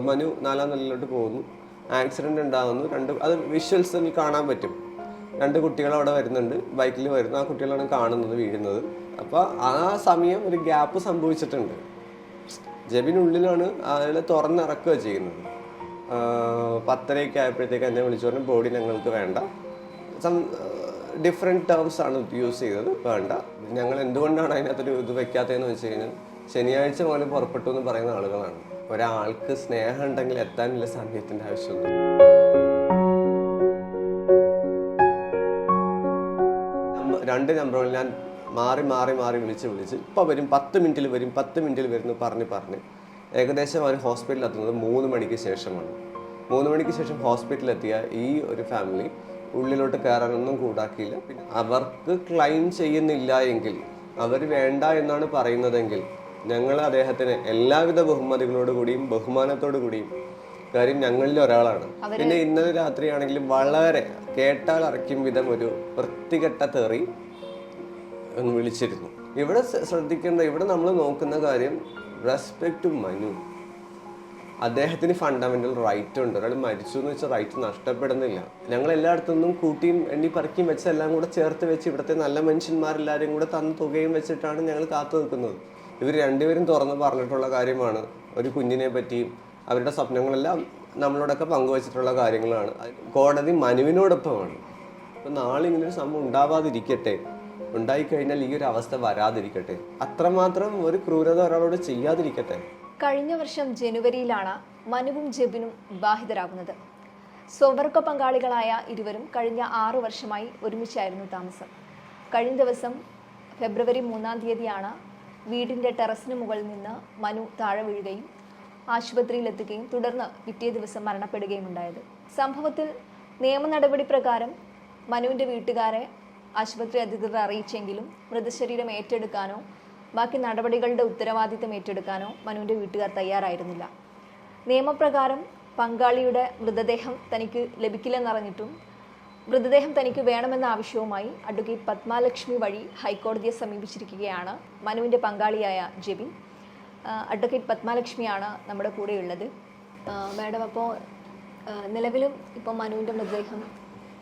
മനു നാലാം നിലയിലോട്ട് പോകുന്നു. ആക്സിഡന്റ് ഉണ്ടാകുന്നു രണ്ട് അത് വിഷ്വൽസിൽ കാണാൻ പറ്റും. രണ്ട് കുട്ടികൾ അവിടെ വരുന്നുണ്ട്. ബൈക്കിൽ വരുന്നു. ആ കുട്ടികളാണ് കാണുന്നത് വീഴുന്നത്. അപ്പോൾ ആ സമയം ഒരു ഗ്യാപ്പ് സംഭവിച്ചിട്ടുണ്ട്. ജബിനുള്ളിലാണ് അയാളെ തുറന്നിറക്കുക ചെയ്യുന്നത്. പത്തരയൊക്കെ ആയപ്പോഴത്തേക്ക് എന്നെ വിളിച്ചു പറഞ്ഞു ബോഡി ഞങ്ങൾക്ക് വേണ്ട. സം ഡിഫറെന്റ് ടേംസ് ആണ് യൂസ് ചെയ്തത്. വേണ്ട. ഞങ്ങൾ എന്തുകൊണ്ടാണ് അതിനകത്തൊരു ഇത് വെക്കാത്തതെന്ന് വെച്ച് കഴിഞ്ഞാൽ ശനിയാഴ്ച മുതൽ പുറപ്പെട്ടു എന്ന് പറയുന്ന ആളുകളാണ്. ഒരാൾക്ക് സ്നേഹം ഉണ്ടെങ്കിൽ എത്താനില്ല സമയത്തിന്റെ ആവശ്യമൊന്നും രണ്ട് നമ്പറുകൾ ഞാൻ മാറി മാറി മാറി വിളിച്ച് വിളിച്ച് ഇപ്പോൾ വരും പത്ത് മിനിറ്റിൽ വരും പത്ത് മിനിറ്റിൽ വരുന്നു പറഞ്ഞ് പറഞ്ഞ് ഏകദേശം അവർ ഹോസ്പിറ്റലിൽ എത്തുന്നത് മൂന്ന് മണിക്ക് ശേഷമാണ്. മൂന്ന് മണിക്ക് ശേഷം ഹോസ്പിറ്റലിൽ എത്തിയ ഈ ഒരു ഫാമിലി ഉള്ളിലോട്ട് കയറാനൊന്നും കൂടാക്കിയില്ല. അവർക്ക് ക്ലൈം ചെയ്യുന്നില്ല എങ്കിൽ അവർ വേണ്ട എന്നാണ് പറയുന്നതെങ്കിൽ ഞങ്ങൾ അദ്ദേഹത്തിന് എല്ലാവിധ ബഹുമതികളോട് കൂടിയും ബഹുമാനത്തോടു കൂടിയും കാര്യം ഞങ്ങളിൽ ഒരാളാണ്. പിന്നെ ഇന്നലെ രാത്രിയാണെങ്കിലും വളരെ കേട്ടാൽ അറയ്ക്കും വിധം ഒരു വൃത്തികെട്ട തെറി ഒന്ന് വിളിച്ചിരുന്നു. ഇവിടെ ശ്രദ്ധിക്കേണ്ട ഇവിടെ നമ്മൾ നോക്കുന്ന കാര്യം റെസ്പെക്ട് ടു മനു. അദ്ദേഹത്തിന് ഫണ്ടമെന്റൽ റൈറ്റ് ഉണ്ട്. ഒരാൾ മരിച്ചു എന്ന് വെച്ചാൽ റൈറ്റ് നഷ്ടപ്പെടുന്നില്ല. ഞങ്ങൾ എല്ലായിടത്തു നിന്നും കൂട്ടിയും എണ്ണി പറക്കിയും വെച്ച് എല്ലാം കൂടെ ചേർത്ത് വെച്ച് ഇവിടുത്തെ നല്ല മനുഷ്യന്മാരെല്ലാവരും കൂടെ തന്ന തുകയും വെച്ചിട്ടാണ് ഞങ്ങൾ കാത്തു നിൽക്കുന്നത്. ഇവർ രണ്ടുപേരും തുറന്ന് പറഞ്ഞിട്ടുള്ള കാര്യമാണ്. ഒരു കുഞ്ഞിനെ പറ്റിയും അവരുടെ സ്വപ്നങ്ങളെല്ലാം നമ്മളോടൊക്കെ പങ്കുവച്ചിട്ടുള്ള കാര്യങ്ങളാണ്. കോടതി മനുവിനോടൊപ്പമാണ്. അപ്പം നാളെ ഇങ്ങനെ ഒരു സംഭവം ഉണ്ടാവാതിരിക്കട്ടെ. ഉണ്ടായിക്കഴിഞ്ഞാൽ ഈ ഒരു അവസ്ഥ വരാതിരിക്കട്ടെ. അത്രമാത്രം ഒരു ക്രൂരത ഒരാളോട് ചെയ്യാതിരിക്കട്ടെ. കഴിഞ്ഞ വർഷം ജനുവരിയിലാണ് മനുവും ജെബിനും വിവാഹിതരാകുന്നത്. സ്വവർഗ പങ്കാളികളായ ഇരുവരും കഴിഞ്ഞ ആറു വർഷമായി ഒരുമിച്ചായിരുന്നു താമസം. കഴിഞ്ഞ ദിവസം ഫെബ്രുവരി മൂന്നാം തീയതിയാണ് വീടിന്റെ ടെറസിന് മുകളിൽ നിന്ന് മനു താഴെ വീഴുകയും ആശുപത്രിയിലെത്തുകയും തുടർന്ന് പിറ്റേ ദിവസം മരണപ്പെടുകയും ഉണ്ടായത്. സംഭവത്തിൽ നിയമ നടപടി പ്രകാരം മനുവിന്റെ വീട്ടുകാരെ ആശുപത്രി അധികൃതർ അറിയിച്ചെങ്കിലും മൃതശരീരം ഏറ്റെടുക്കാനോ ബാക്കി നടപടികളുടെ ഉത്തരവാദിത്തം ഏറ്റെടുക്കാനോ മനുവിന്റെ വീട്ടുകാർ തയ്യാറായിരുന്നില്ല. നിയമപ്രകാരം പങ്കാളിയുടെ മൃതദേഹം തനിക്ക് ലഭിക്കില്ലെന്നറിഞ്ഞിട്ടും മൃതദേഹം തനിക്ക് വേണമെന്ന ആവശ്യവുമായി അഡ്വക്കേറ്റ് പത്മാലക്ഷ്മി വഴി ഹൈക്കോടതിയെ സമീപിച്ചിരിക്കുകയാണ് മനുവിന്റെ പങ്കാളിയായ ജെബിൻ. അഡ്വക്കേറ്റ് പത്മാലക്ഷ്മിയാണ് നമ്മുടെ കൂടെയുള്ളത്. മാഡം അപ്പോൾ നിലവിലും ഇപ്പോൾ മനുവിന്റെ മൃതദേഹം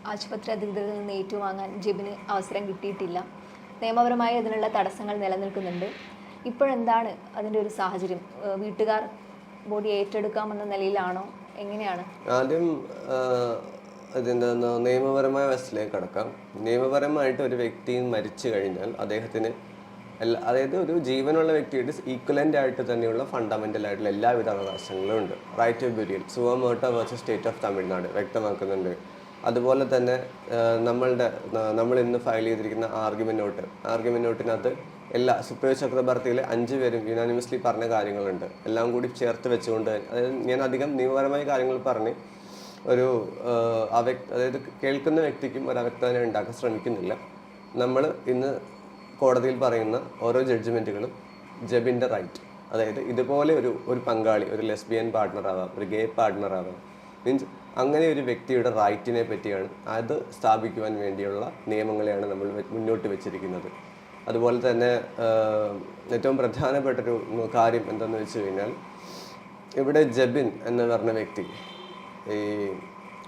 ആശുപത്രി അധികൃതരിൽ നിന്ന് ഏറ്റുവാങ്ങാൻ ജെബിന് അവസരം കിട്ടിയിട്ടില്ല. നിയമപരമായി അതിനുള്ള തടസ്സങ്ങൾ നിലനിൽക്കുന്നുണ്ട്. ഇപ്പോഴെന്താണ് അതിന്റെ ഒരു സാഹചര്യം? വീട്ടുകാർ ബോഡി ഏറ്റെടുക്കാമെന്ന നിലയിലാണോ? എങ്ങനെയാണ്? ആദ്യം ഇതിന്റെ നിയമപരമായ വശത്തിലേക്ക് കടക്കാം. നിയമപരമായിട്ട് ഒരു വ്യക്തി മരിച്ചു കഴിഞ്ഞാൽ അദ്ദേഹത്തിന് എല്ലാ അതായത് ഒരു ജീവനുള്ള വ്യക്തിയുടെ ഈക്വലന്റ് ആയിട്ട് തന്നെയുള്ള ഫണ്ടമെന്റൽ ആയിട്ടുള്ള എല്ലാവിധ അവകാശങ്ങളും ഉണ്ട്. റൈറ്റ് ടു ബുരിയൽ സുവമോട്ട വേഴ്സസ് സ്റ്റേറ്റ് ഓഫ് തമിഴ്നാട് വ്യക്തമാക്കുന്നുണ്ട്. അതുപോലെ തന്നെ നമ്മളുടെ നമ്മൾ ഇന്ന് ഫയൽ ചെയ്തിരിക്കുന്ന ആർഗ്യുമെന്റ് നോട്ട് ആർഗ്യുമെന്റ് നോട്ടിനകത്ത് എല്ലാ സുപ്രീം ചക്രവർത്തിയിലെ അഞ്ച് പേരും യുനാനിമസ്ലി പറഞ്ഞ കാര്യങ്ങളുണ്ട്. എല്ലാം കൂടി ചേർത്ത് വെച്ചുകൊണ്ട് അതായത് ഞാൻ അധികം നിയമപരമായ കാര്യങ്ങൾ പറഞ്ഞ് ഒരു അവ്യക്ത അതായത് കേൾക്കുന്ന വ്യക്തിക്കും ഒരു അവ്യക്തത ഉണ്ടാക്കാൻ ശ്രമിക്കുന്നില്ല. നമ്മൾ ഇന്ന് കോടതിയിൽ പറയുന്ന ഓരോ ജഡ്ജ്മെന്റുകളും ജബിന്റെ റൈറ്റ്. അതായത് ഇതുപോലെ ഒരു ഒരു പങ്കാളി ഒരു ലെസ്ബിയൻ പാർട്ട്ണർ ആവാം ഒരു ഗേ പാർട്ട്ണർ ആവാം. മീൻസ് അങ്ങനെ ഒരു വ്യക്തിയുടെ റൈറ്റിനെ പറ്റിയാണ് അത് സ്ഥാപിക്കുവാൻ വേണ്ടിയുള്ള നിയമങ്ങളെയാണ് നമ്മൾ മുന്നോട്ട് വെച്ചിരിക്കുന്നത്. അതുപോലെ തന്നെ ഏറ്റവും പ്രധാനപ്പെട്ടൊരു കാര്യം എന്തെന്ന് വെച്ച് കഴിഞ്ഞാൽ ഇവിടെ ജബിൻ എന്ന് പറഞ്ഞ വ്യക്തി ഈ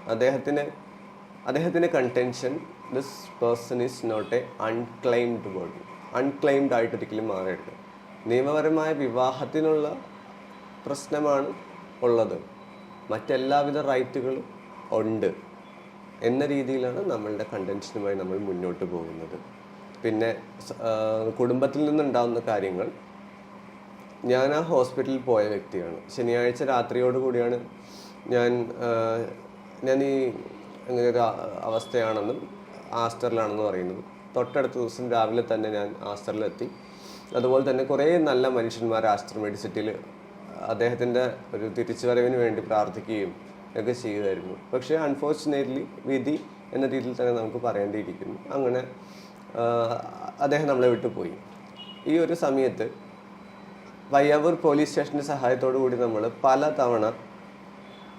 അദ്ദേഹത്തിന് അദ്ദേഹത്തിന്റെ contention this person is not a unclaimed body unclaimed ആയിട്ട് ഒരിക്കലും മാറരുത്. നിയമപരമായ വിവാഹത്തിനുള്ള പ്രശ്നമാണ് ഉള്ളത്. മറ്റെല്ലാവിധ റൈറ്റുകളും ഉണ്ട് എന്ന രീതിയിലാണ് നമ്മളുടെ കണ്ടൻഷനുമായി നമ്മൾ മുന്നോട്ട് പോകുന്നത്. പിന്നെ കുടുംബത്തിൽ നിന്നുണ്ടാകുന്ന കാര്യങ്ങൾ. ഞാൻ ആ ഹോസ്പിറ്റലിൽ പോയ വ്യക്തിയാണ്. ശനിയാഴ്ച രാത്രിയോടുകൂടിയാണ് ഞാൻ ഞാൻ ഈ ഇങ്ങനെ ഒരു അവസ്ഥയാണെന്നും ആസ്റ്ററിലാണെന്നും അറിയുന്നത്. തൊട്ടടുത്ത ദിവസം രാവിലെ തന്നെ ഞാൻ ആസ്റ്ററിലെത്തി. അതുപോലെ തന്നെ കുറേ നല്ല മനുഷ്യന്മാർ ആസ്റ്റർ മെഡിസിറ്റിയിൽ അദ്ദേഹത്തിന്റെ ഒരു തിരിച്ചുവരവിന് വേണ്ടി പ്രാർത്ഥിക്കുകയും ഒക്കെ ചെയ്യുമായിരുന്നു പക്ഷേ അൺഫോർച്ചുനേറ്റ്ലി വിധി എന്ന രീതിയിൽ തന്നെ നമുക്ക് പറയേണ്ടിയിരിക്കുന്നു. അങ്ങനെ അദ്ദേഹം നമ്മളെ വിട്ടുപോയി ഈ ഒരു സമയത്ത് വയ്യാവൂർ പോലീസ് സ്റ്റേഷന്റെ സഹായത്തോടു കൂടി നമ്മൾ പല തവണ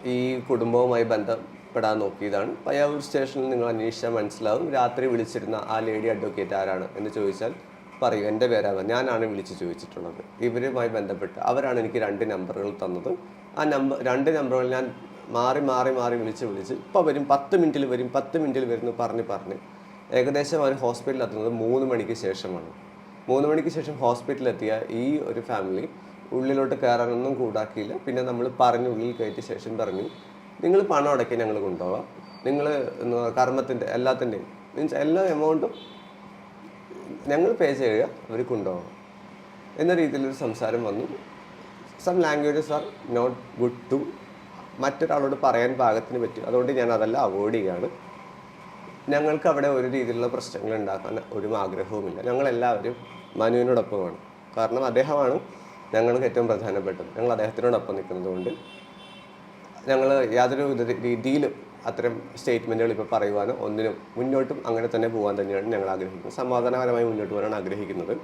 ഈ കുടുംബവുമായി ബന്ധപ്പെടാൻ നോക്കിയതാണ്. പയ്യാവൂർ സ്റ്റേഷനിൽ നിങ്ങൾ അന്വേഷിച്ചാൽ മനസ്സിലാവും. രാത്രി വിളിച്ചിരുന്ന ആ ലേഡി അഡ്വക്കേറ്റ് ആരാണ് എന്ന് ചോദിച്ചാൽ പറയൂ എന്റെ പേരാണ് ഞാനാണ് വിളിച്ച് ചോദിച്ചിട്ടുള്ളത്. ഇവരുമായി ബന്ധപ്പെട്ട് അവരാണ് എനിക്ക് രണ്ട് നമ്പറുകൾ തന്നത്. ആ നമ്പർ രണ്ട് നമ്പറുകൾ ഞാൻ മാറി മാറി മാറി വിളിച്ച് വിളിച്ച് ഇപ്പോൾ വരും പത്ത് മിനിറ്റിൽ വരും പത്ത് മിനിറ്റിൽ വരുന്നു പറഞ്ഞ് പറഞ്ഞ് ഏകദേശം അവർ ഹോസ്പിറ്റലിൽ എത്തുന്നത് മൂന്ന് മണിക്ക് ശേഷമാണ്. മൂന്ന് മണിക്ക് ശേഷം ഹോസ്പിറ്റലിലെത്തിയ ഈ ഒരു ഫാമിലി ഉള്ളിലോട്ട് കയറാനൊന്നും കൂടാക്കിയില്ല. പിന്നെ നമ്മൾ പറഞ്ഞു ഉള്ളിൽ കയറ്റിയ ശേഷം പറഞ്ഞു നിങ്ങൾ പണം അടക്കി ഞങ്ങൾ കൊണ്ടുപോകാം നിങ്ങൾ കർമ്മത്തിന്റെ എല്ലാത്തിന്റെയും മീൻസ് എല്ലാ എമൗണ്ടും ഞങ്ങൾ പേ ചെയ്യുക അവർ കൊണ്ടുപോകാം എന്ന രീതിയിലൊരു സംസാരം വന്നു. Some languages are not good to മറ്റൊരാളോട് പറയാൻ പാകത്തിന് പറ്റും. അതുകൊണ്ട് ഞാൻ അതെല്ലാം അവോയ്ഡ് ചെയ്യുകയാണ് ഞങ്ങൾക്ക് അവിടെ ഒരു രീതിയിലുള്ള പ്രശ്നങ്ങൾ ഉണ്ടാക്കാൻ ഒരു ആഗ്രഹവുമില്ല. ഞങ്ങളെല്ലാവരും മനുവിനോടൊപ്പമാണ്. കാരണം അദ്ദേഹമാണ് ഞങ്ങൾക്ക് ഏറ്റവും പ്രധാനപ്പെട്ടത്. ഞങ്ങൾ അദ്ദേഹത്തിനോടൊപ്പം നിൽക്കുന്നത് കൊണ്ട് ഞങ്ങൾ യാതൊരു രീതിയിലും അത്തരം സ്റ്റേറ്റ്മെന്റുകൾ ഇപ്പോൾ പറയുവാനോ ഒന്നിനും മുന്നോട്ടും അങ്ങനെ തന്നെ പോകാൻ തന്നെയാണ് ഞങ്ങൾ ആഗ്രഹിക്കുന്നത്. സമാധാനപരമായി മുന്നോട്ട് പോകാനാണ് ആഗ്രഹിക്കുന്നത്.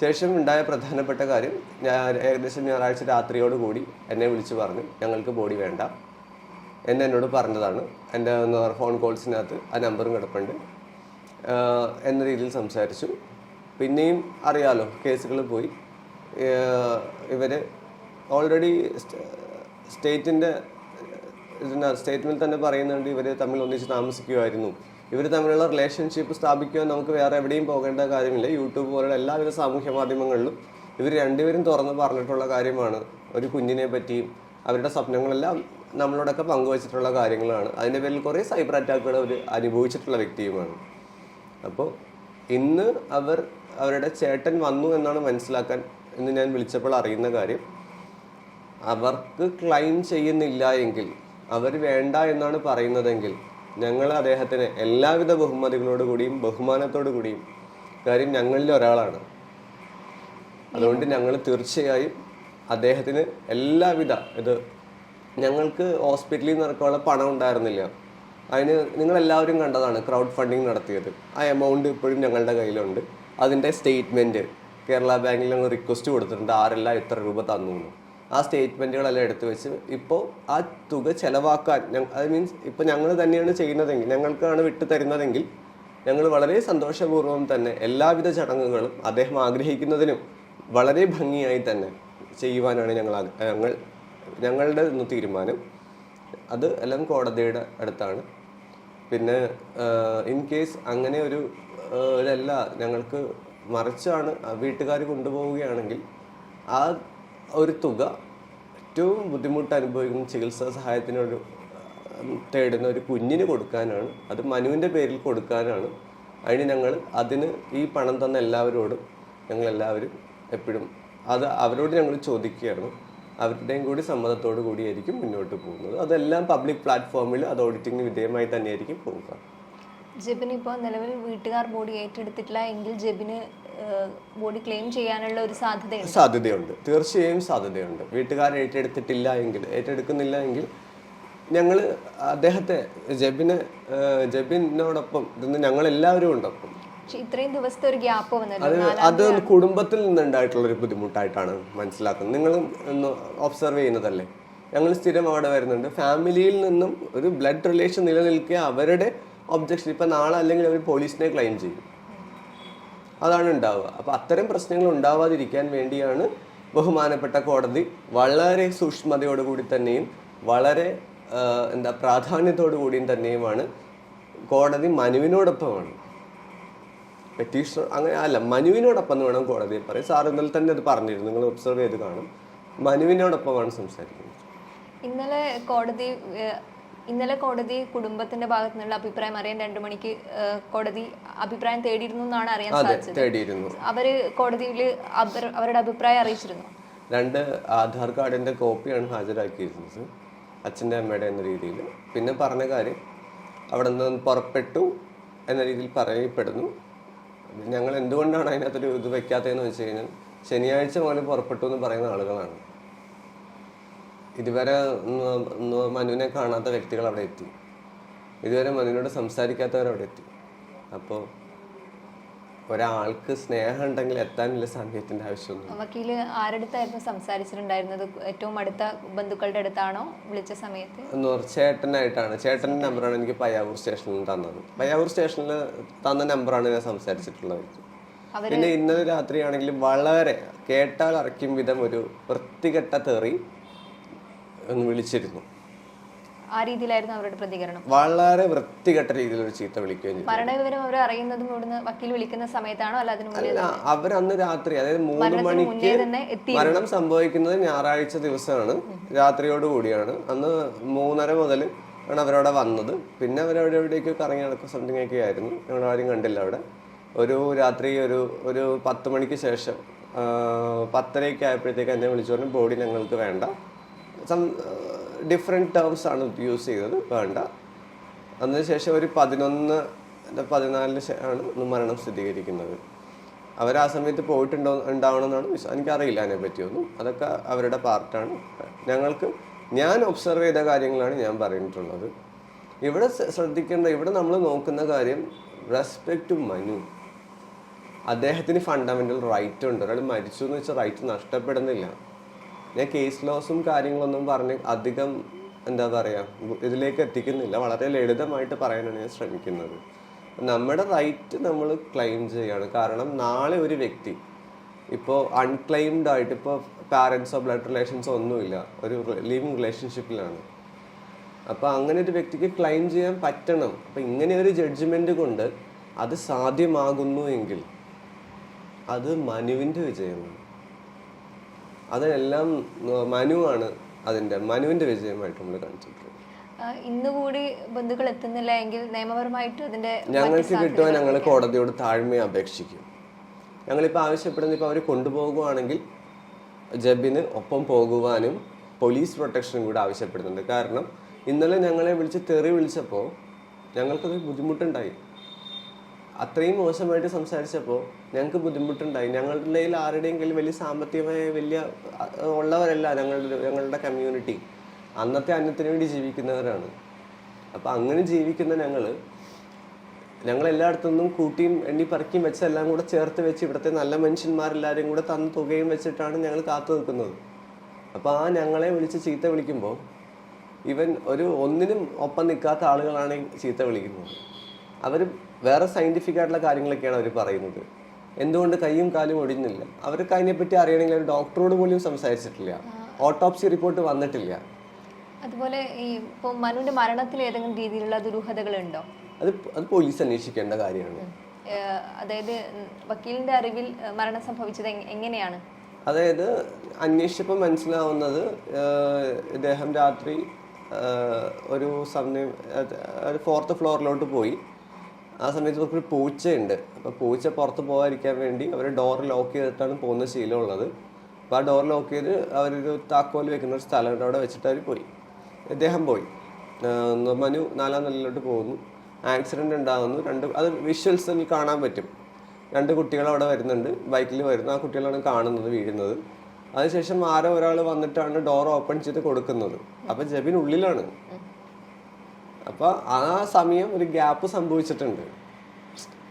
ശേഷം ഉണ്ടായ പ്രധാനപ്പെട്ട കാര്യം ഞാൻ ഏകദേശം ഞായറാഴ്ച രാത്രിയോട് കൂടി എന്നെ വിളിച്ച് പറഞ്ഞു ഞങ്ങൾക്ക് ബോഡി വേണ്ട. എന്നെ എന്നോട് പറഞ്ഞതാണ്. എന്റെ ഫോൺ കോൾസിനകത്ത് ആ നമ്പറും കിടപ്പുണ്ട്. എന്ന രീതിയിൽ സംസാരിച്ചു. പിന്നെയും അറിയാലോ കേസുകൾ പോയി. ഇവർ ഓൾറെഡി സ്റ്റേറ്റിന്റെ ഇതിന് സ്റ്റേറ്റ്മെന്റിൽ തന്നെ പറയുന്നുണ്ട് ഇവർ തമ്മിൽ ഒന്നിച്ച് താമസിക്കുമായിരുന്നു ഇവർ തമ്മിലുള്ള റിലേഷൻഷിപ്പ് സ്ഥാപിക്കുവാൻ നമുക്ക് വേറെ എവിടെയും പോകേണ്ട കാര്യമില്ല. യൂട്യൂബ് പോലുള്ള എല്ലാവിധ സാമൂഹ്യ മാധ്യമങ്ങളിലും ഇവർ രണ്ടുപേരും തുറന്ന് പറഞ്ഞിട്ടുള്ള കാര്യമാണ്. ഒരു കുഞ്ഞിനെ പറ്റി അവരുടെ സ്വപ്നങ്ങളെല്ലാം നമ്മളോടൊക്കെ പങ്കുവച്ചിട്ടുള്ള കാര്യങ്ങളാണ്. അതിന്റെ പേരിൽ കുറേ സൈബർ അറ്റാക്കുകൾ അവർ അനുഭവിച്ചിട്ടുള്ള വ്യക്തിയുമാണ്. അപ്പോൾ ഇന്ന് അവർ അവരുടെ ചേട്ടൻ വന്നു എന്നാണ് മനസ്സിലാക്കാൻ ഇന്ന് ഞാൻ വിളിച്ചപ്പോൾ അറിയുന്ന കാര്യം അവർക്ക് ക്ലെയിം ചെയ്യുന്നില്ല എങ്കിൽ അവർ വേണ്ട എന്നാണ് പറയുന്നതെങ്കിൽ ഞങ്ങൾ അദ്ദേഹത്തിന് എല്ലാവിധ ബഹുമതികളോട് കൂടിയും ബഹുമാനത്തോടു കൂടിയും കാര്യം ഞങ്ങളിൽ ഒരാളാണ്. അതുകൊണ്ട് ഞങ്ങൾ തീർച്ചയായും അദ്ദേഹത്തിന് എല്ലാവിധ ഇത് ഞങ്ങൾക്ക് ഹോസ്പിറ്റലിൽ നിന്ന് ഇറക്കാനുള്ള പണം ഉണ്ടായിരുന്നില്ല. അതിന് നിങ്ങളെല്ലാവരും കണ്ടതാണ് ക്രൗഡ് ഫണ്ടിങ് നടത്തിയത്. ആ എമൗണ്ട് ഇപ്പോഴും ഞങ്ങളുടെ കയ്യിലുണ്ട്. അതിന്റെ സ്റ്റേറ്റ്മെന്റ് കേരള ബാങ്കിൽ ഞങ്ങൾ റിക്വസ്റ്റ് കൊടുത്തിട്ടുണ്ട്. ആരെല്ലാം ഇത്ര രൂപ തന്നു ആ സ്റ്റേറ്റ്മെന്റുകളെല്ലാം എടുത്തു വെച്ച് ഇപ്പോൾ ആ തുക ചിലവാക്കാൻ അത് മീൻസ് ഇപ്പോൾ ഞങ്ങൾ തന്നെയാണ് ചെയ്യുന്നതെങ്കിൽ ഞങ്ങൾക്കാണ് വിട്ടു തരുന്നതെങ്കിൽ ഞങ്ങൾ വളരെ സന്തോഷപൂർവം തന്നെ എല്ലാവിധ ചടങ്ങുകളും അദ്ദേഹം ആഗ്രഹിക്കുന്നതിനും വളരെ ഭംഗിയായി തന്നെ ചെയ്യുവാനാണ് ഞങ്ങൾ ഞങ്ങൾ ഞങ്ങളുടെ ഒന്ന് തീരുമാനം. അത് എല്ലാം കോടതിയുടെ അടുത്താണ്. പിന്നെ ഇൻ കേസ് അങ്ങനെ ഒരു ഇതല്ല ഞങ്ങൾക്ക് മറിച്ചാണ് വീട്ടുകാർ കൊണ്ടുപോവുകയാണെങ്കിൽ ആ ഒരു തുക ഏറ്റവും ബുദ്ധിമുട്ട് അനുഭവിക്കുന്ന ചികിത്സാ സഹായത്തിനൊരു തേടുന്ന ഒരു കുഞ്ഞിന് കൊടുക്കാനാണ്. അത് മനുവിന്റെ പേരിൽ കൊടുക്കാനാണ്. അതിന് ഞങ്ങൾ അതിന് ഈ പണം തന്ന എല്ലാവരോടും ഞങ്ങളെല്ലാവരും എപ്പോഴും അത് അവരോട് ഞങ്ങൾ ചോദിക്കുകയാണ്. അവരുടെയും കൂടി സമ്മതത്തോടു കൂടിയായിരിക്കും മുന്നോട്ട് പോകുന്നത്. അതെല്ലാം പബ്ലിക് പ്ലാറ്റ്ഫോമിൽ അത് ഓഡിറ്റിങ്ങിന് വിധേയമായി തന്നെയായിരിക്കും പോവുക. ജെബിന് ഇപ്പോൾ നിലവിൽ വീട്ടുകാർ ബോഡി ഏറ്റെടുത്തിട്ടില്ല എങ്കിൽ ജെബിന് ബോഡി ക്ലെയിം ചെയ്യാനുള്ള ഒരു സാധ്യത സാധ്യതയുണ്ട്. തീർച്ചയായും സാധ്യതയുണ്ട്. വീട്ടുകാർ ഏറ്റെടുത്തിട്ടില്ല എങ്കിൽ ഏറ്റെടുക്കുന്നില്ല എങ്കിൽ ഞങ്ങൾ അദ്ദേഹത്തെ ജബിന് ജെബിനോടൊപ്പം ഇന്ന് ഞങ്ങൾ എല്ലാവരും ഉണ്ടൊപ്പം ഇത്രയും ദിവസത്തെ ഒരു ഗ്യാപ്പ് അത് അത് കുടുംബത്തിൽ നിന്നുണ്ടായിട്ടുള്ള ഒരു ബുദ്ധിമുട്ടായിട്ടാണ് മനസ്സിലാക്കുന്നത്. നിങ്ങൾ ഒന്ന് ഒബ്സർവ് ചെയ്യുന്നതല്ലേ? ഞങ്ങൾ സ്ഥിരം അവിടെ വരുന്നുണ്ട്. ഫാമിലിയിൽ നിന്നും ഒരു ബ്ലഡ് റിലേഷൻ നിലനിൽക്കുക അവരുടെ ഒബ്ജക്ഷൻ ഇപ്പം നാളെ അല്ലെങ്കിൽ അവർ പോലീസിനെ ക്ലെയിം ചെയ്യും. അതാണ് ഉണ്ടാവുക. അപ്പോൾ അത്തരം പ്രശ്നങ്ങൾ ഉണ്ടാവാതിരിക്കാൻ വേണ്ടിയാണ് ബഹുമാനപ്പെട്ട കോടതി വളരെ സൂക്ഷ്മതയോടുകൂടി തന്നെയും വളരെ എന്താ പ്രാധാന്യത്തോടു കൂടിയും തന്നെയുമാണ് കോടതി മനുവിനോടൊപ്പമാണ്. പെറ്റീഷണർ അങ്ങനെ അല്ല മനുവിനോടൊപ്പം എന്ന് വേണം കോടതിയെ പറയും സാർ ഇന്നലെ തന്നെ അത് പറഞ്ഞിരുന്നു. നിങ്ങൾ ഒബ്സർവ് ചെയ്ത് കാണും. മനുവിനോടൊപ്പമാണ് സംസാരിക്കുന്നത്. ഇന്നലെ കോടതി ഇന്നലെ കോടതി കുടുംബത്തിന്റെ ഭാഗത്തു നിന്നുള്ള അഭിപ്രായം അറിയാൻ രണ്ടു മണിക്ക് കോടതി അഭിപ്രായം തേടിയിരുന്നു എന്നാണ് അറിയാൻ സാധിച്ചത്. അവർ കോടതിയിൽ അവരുടെ അഭിപ്രായം അറിയിച്ചിരുന്നു. രണ്ട് ആധാർ കാർഡിന്റെ കോപ്പിയാണ് ഹാജരാക്കിയിരുന്നത് അച്ഛന്റെ അമ്മയുടെ എന്ന രീതിയിൽ. പിന്നെ പറഞ്ഞ കാര്യം അവിടെ നിന്ന് പുറപ്പെട്ടു എന്ന രീതിയിൽ പറയപ്പെടുന്നു. ഞങ്ങൾ എന്തുകൊണ്ടാണ് അതിനകത്തൊരു ഇത് വെക്കാത്തതെന്ന് വെച്ച് കഴിഞ്ഞാൽ ശനിയാഴ്ച മുതൽ പുറപ്പെട്ടു എന്ന് പറയുന്ന ആളുകളാണ്. ഇതുവരെ മനുവിനെ കാണാത്ത വ്യക്തികൾ അവിടെ എത്തി. ഇതുവരെ മനുവിനോട് സംസാരിക്കാത്തവർ അവിടെ എത്തി. അപ്പോൾ ഒരാൾക്ക് സ്നേഹം ഉണ്ടെങ്കിൽ എത്താനുള്ള സമയത്തിന്റെ ആവശ്യമൊന്നും വക്കീൽ ആരടുത്തായിരുന്നു സംസാരിച്ചിട്ടുണ്ടായിരുന്നത്? ഏറ്റവും അടുത്ത ബന്ധുക്കളുടെ അടുത്താണോ വിളിച്ച സമയത്ത്? ചേട്ടനായിട്ടാണ്. ചേട്ടന്റെ നമ്പറാണ് എനിക്ക് പയ്യാവൂർ സ്റ്റേഷനിൽ തന്നത്. പയ്യാവൂർ സ്റ്റേഷനിൽ തന്ന നമ്പറാണ് ഞാൻ സംസാരിച്ചിട്ടുള്ളത് പിന്നെ ഇന്നലെ രാത്രിയാണെങ്കിലും വളരെ കേട്ടാൽ അറയ്ക്കും വിധം ഒരു വൃത്തികെട്ട തെറി. ഒന്ന് വിളിച്ചിരുന്നു. ആ രീതിയിലായിരുന്നു അവരുടെ പ്രതികരണം. വളരെ വൃത്തികെട്ട രീതിയിൽ ഒരു ചീത്ത വിളിക്കുകയും ചെയ്തു. മരണവിവരം അവർ അറിയുന്നതും ഇവിടുന്ന് വക്കീൽ വിളിക്കുന്ന സമയത്താണോ? അല്ല അതിന് മുന്നേ അല്ല അവരന്ന് രാത്രി അതായത് മൂന്ന് മണിക്ക് മരണം സംഭവിക്കുന്നത് ഞായറാഴ്ച ദിവസമാണ്. രാത്രിയോട് കൂടിയാണ്. അന്ന് മൂന്നര മുതൽ ആണ് അവരവിടെ വന്നത്. പിന്നെ അവരവിടെ എവിടേക്ക് കറങ്ങി നടക്കുക സംതിങ് ഒക്കെ ആയിരുന്നു. ഞങ്ങൾ ആരും കണ്ടില്ല അവിടെ. ഒരു രാത്രി ഒരു ഒരു പത്ത് മണിക്ക് ശേഷം പത്തരയൊക്കെ ആയപ്പോഴത്തേക്ക് എന്നെ വിളിച്ചു പറഞ്ഞു ബോഡി ഞങ്ങൾക്ക് വേണ്ട. സം ഡിഫറെന്റ് ടേംസ് ആണ് യൂസ് ചെയ്തത്. വേണ്ട. അതിനുശേഷം ഒരു പതിനൊന്ന് പതിനാലിന് ആണ് മരണം സ്ഥിരീകരിക്കുന്നത്. അവർ ആ സമയത്ത് പോയിട്ടുണ്ടോ ഉണ്ടാവണമെന്നാണ് വിശ്വാസം എനിക്കറിയില്ല അതിനെ പറ്റിയൊന്നും അതൊക്കെ അവരുടെ പാർട്ടാണ് ഞങ്ങൾക്ക് ഞാൻ ഒബ്സർവ് ചെയ്ത കാര്യങ്ങളാണ് ഞാൻ പറഞ്ഞിട്ടുള്ളത്. ഇവിടെ ശ്രദ്ധിക്കേണ്ട ഇവിടെ നമ്മൾ നോക്കുന്ന കാര്യം റെസ്പെക്ട് ടു മനു അദ്ദേഹത്തിന് ഫണ്ടമെന്റൽ റൈറ്റ് ഉണ്ട്. ഒരാൾ മരിച്ചു എന്ന് വെച്ചാൽ റൈറ്റ് നഷ്ടപ്പെടുന്നില്ല. ഞാൻ കേസ് ലോസും കാര്യങ്ങളൊന്നും പറഞ്ഞ് അധികം എന്താ പറയുക ഇതിലേക്ക് എത്തിക്കുന്നില്ല. വളരെ ലളിതമായിട്ട് പറയാനാണ് ഞാൻ ശ്രമിക്കുന്നത്. നമ്മുടെ റൈറ്റ് നമ്മൾ ക്ലെയിം ചെയ്യാണ്. കാരണം നാളെ ഒരു വ്യക്തി ഇപ്പോൾ അൺക്ലെയിംഡ് ആയിട്ട് ഇപ്പോൾ പാരൻസോ ബ്ലഡ് റിലേഷൻസോ ഒന്നുമില്ല. ഒരു ലിവിങ് റിലേഷൻഷിപ്പിലാണ് അപ്പോൾ അങ്ങനെ ഒരു വ്യക്തിക്ക് ക്ലെയിം ചെയ്യാൻ പറ്റണം. അപ്പോൾ ഇങ്ങനെ ഒരു ജഡ്ജ്മെന്റ് കൊണ്ട് അത് സാധ്യമാകുന്നു എങ്കിൽ അത് മനുവിന്റെ വിജയമാണ്. അതിനെല്ലാം ഉം, മനുവാണ് അതിന്റെ മനുവിന്റെ വിജയമായിട്ട് നമ്മൾ കൺസിഡർ ചെയ്യും ആ, ഇന്ന് കൂടി ബന്ധുക്കൾ എത്തുന്നില്ല എങ്കിൽ നിയമപരമായിട്ട് അതിന്റെ ഞങ്ങൾക്ക് കിട്ടുവാൻ ഞങ്ങൾ കോടതിയോട് താഴ്മയെ അപേക്ഷിക്കും. ഞങ്ങളിപ്പോൾ ആവശ്യപ്പെടുന്ന ഇപ്പോൾ അവർ കൊണ്ടുപോകുവാണെങ്കിൽ ജബിന് ഒപ്പം പോകുവാനും പോലീസ് പ്രൊട്ടക്ഷനും കൂടെ ആവശ്യപ്പെടുന്നുണ്ട്. കാരണം ഇന്നലെ ഞങ്ങളെ വിളിച്ച് തെറി വിളിച്ചപ്പോൾ ഞങ്ങൾക്കത് ബുദ്ധിമുട്ടുണ്ടായി. അത്രയും മോശമായിട്ട് സംസാരിച്ചപ്പോൾ ഞങ്ങൾക്ക് ബുദ്ധിമുട്ടുണ്ടായി. ഞങ്ങളുടെ ഇടയിൽ ആരുടെയെങ്കിലും വലിയ സാമ്പത്തികമായ വലിയ ഉള്ളവരല്ല ഞങ്ങളുടെ ഞങ്ങളുടെ കമ്മ്യൂണിറ്റി അന്നത്തെ അന്നത്തിന് വേണ്ടി ജീവിക്കുന്നവരാണ്. അപ്പം അങ്ങനെ ജീവിക്കുന്ന ഞങ്ങൾ ഞങ്ങൾ എല്ലായിടത്തുനിന്നും കൂട്ടിയും എണ്ണി പറക്കിയും വെച്ച് എല്ലാം കൂടെ ചേർത്ത് വെച്ച് ഇവിടുത്തെ നല്ല മനുഷ്യന്മാരെല്ലാവരും കൂടെ തന്ന തുകയും വെച്ചിട്ടാണ് ഞങ്ങൾ കാത്തു നിൽക്കുന്നത്. അപ്പോൾ ആ ഞങ്ങളെ വിളിച്ച് ചീത്ത വിളിക്കുമ്പോൾ ഇവൻ ഒരു ഒന്നിനും ഒപ്പം നിൽക്കാത്ത ആളുകളാണ് ചീത്ത വിളിക്കുന്നത്. അവർ വേറെ സയന്റിഫിക് ആയിട്ടുള്ള കാര്യങ്ങളൊക്കെയാണ് അവർ പറയുന്നത്. എന്തുകൊണ്ട് കൈയും കാലും ഒടിഞ്ഞില്ല? അവർക്ക് അതിനെപ്പറ്റി അറിയണമെങ്കിൽ ഒരു ഡോക്ടറോട് പോലും സംസാരിച്ചിട്ടില്ല. ഓട്ടോപ്സി റിപ്പോർട്ട് വന്നിട്ടില്ല. അതുപോലെ ഈ ഇപ്പോൾ മനുവിന്റെ മരണത്തിൽ ഏതെങ്കിലും രീതിയിലുള്ള ദുരൂഹതകൾ ഉണ്ടോ അത് അത് പോലീസ് അന്വേഷിക്കേണ്ട കാര്യമാണ്. അതായത് വക്കീലിന്റെ അറിവിൽ മരണം സംഭവിച്ചത് എങ്ങനെയാണ്? അതായത് അന്വേഷിച്ചപ്പോൾ മനസ്സിലാവുന്നത് ഇദ്ദേഹം രാത്രി ഒരു സമയം ഫോർത്ത് ഫ്ലോറിലോട്ട് പോയി. ആ സമയത്ത് ഒരു പൂച്ചയുണ്ട്. അപ്പോൾ പൂച്ച പുറത്ത് പോകാതിരിക്കാൻ വേണ്ടി അവർ ഡോർ ലോക്ക് ചെയ്തിട്ടാണ് പോകുന്ന ശീലമുള്ളത്. അപ്പോൾ ആ ഡോർ ലോക്ക് ചെയ്ത് അവരൊരു താക്കോൽ വെക്കുന്ന ഒരു സ്ഥലമുണ്ട് അവിടെ വെച്ചിട്ട് അവർ പോയി. അദ്ദേഹം പോയി. മനു നാലാം നിലയിലോട്ട് പോകുന്നു. ആക്സിഡന്റ് ഉണ്ടാകുന്നു. രണ്ട് അത് വിഷ്വൽസിൽ കാണാൻ പറ്റും. രണ്ട് കുട്ടികൾ അവിടെ വരുന്നുണ്ട്. ബൈക്കിൽ വരുന്നു. ആ കുട്ടികളാണ് കാണുന്നത് വീഴുന്നത്. അതിനുശേഷം ആരോ ഒരാൾ വന്നിട്ടാണ് ഡോർ ഓപ്പൺ ചെയ്ത് കൊടുക്കുന്നത്. അപ്പം ജബിൻ ഉള്ളിലാണ്. അപ്പൊ ആ സമയം ഒരു ഗ്യാപ്പ് സംഭവിച്ചിട്ടുണ്ട്.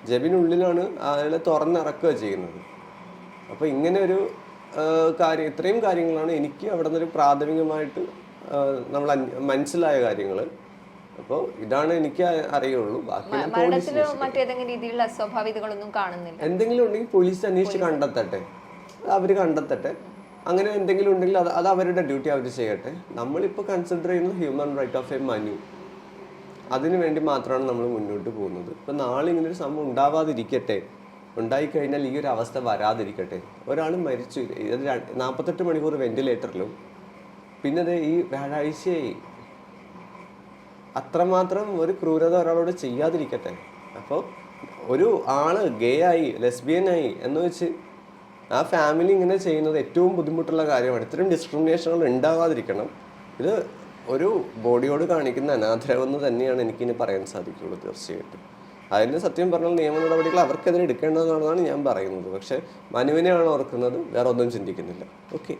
ജബിനുള്ളിലാണ് അയാളെ തുറന്നിറക്കുക ചെയ്യുന്നത്. അപ്പോൾ ഇങ്ങനെ ഒരു കാര്യം ഇത്രയും കാര്യങ്ങളാണ് എനിക്ക് അവിടെ നിന്നൊരു പ്രാഥമികമായിട്ട് നമ്മൾ മനസ്സിലായ കാര്യങ്ങൾ അപ്പോൾ ഇതാണ് എനിക്ക് അറിയുള്ളൂ. എന്തെങ്കിലും ഉണ്ടെങ്കിൽ പോലീസ് അന്വേഷിച്ച് കണ്ടെത്തട്ടെ. അവർ കണ്ടെത്തട്ടെ. അങ്ങനെ എന്തെങ്കിലും ഉണ്ടെങ്കിൽ അത് അത് അവരുടെ ഡ്യൂട്ടി അവർ ചെയ്യട്ടെ. നമ്മളിപ്പോൾ കൺസിഡർ ചെയ്യുന്നത് human right of a Manu അതിനു വേണ്ടി മാത്രമാണ് നമ്മൾ മുന്നോട്ട് പോകുന്നത്. ഇപ്പം നാളെ ഇങ്ങനെ ഒരു സംഭവം ഉണ്ടാവാതിരിക്കട്ടെ. ഉണ്ടായിക്കഴിഞ്ഞാൽ ഈ ഒരു അവസ്ഥ വരാതിരിക്കട്ടെ. ഒരാൾ മരിച്ചു. ഇത് നാൽപ്പത്തെട്ട് മണിക്കൂർ വെന്റിലേറ്ററിലും. പിന്നെ ദേ ഈ വ്യാഴാഴ്ചയായി. അത്രമാത്രം ഒരു ക്രൂരത ഒരാളോട് ചെയ്യാതിരിക്കട്ടെ. അപ്പോൾ ഒരു ആൾ ഗേ ആയി ലെസ്ബിയൻ ആയി എന്ന് വെച്ച് ആ ഫാമിലി ഇങ്ങനെ ചെയ്യുന്നത് ഏറ്റവും ബുദ്ധിമുട്ടുള്ള കാര്യമാണ്. ഇത്തരം ഡിസ്ക്രിമിനേഷനുകൾ ഉണ്ടാവാതിരിക്കണം. ഇത് ഒരു ബോഡിയോട് കാണിക്കുന്ന അനാദരവെന്ന് തന്നെയാണ് എനിക്കിനി പറയാൻ സാധിക്കുള്ളൂ തീർച്ചയായിട്ടും. അതിന് സത്യം പറഞ്ഞാൽ നിയമ നടപടികൾ അവർക്കെതിരെ എടുക്കേണ്ടതാണെന്നാണ് ഞാൻ പറയുന്നത്. പക്ഷേ മനുവിനെയാണ് ഓർക്കുന്നത് വേറെ ഒന്നും ചിന്തിക്കുന്നില്ല ഓക്കെ.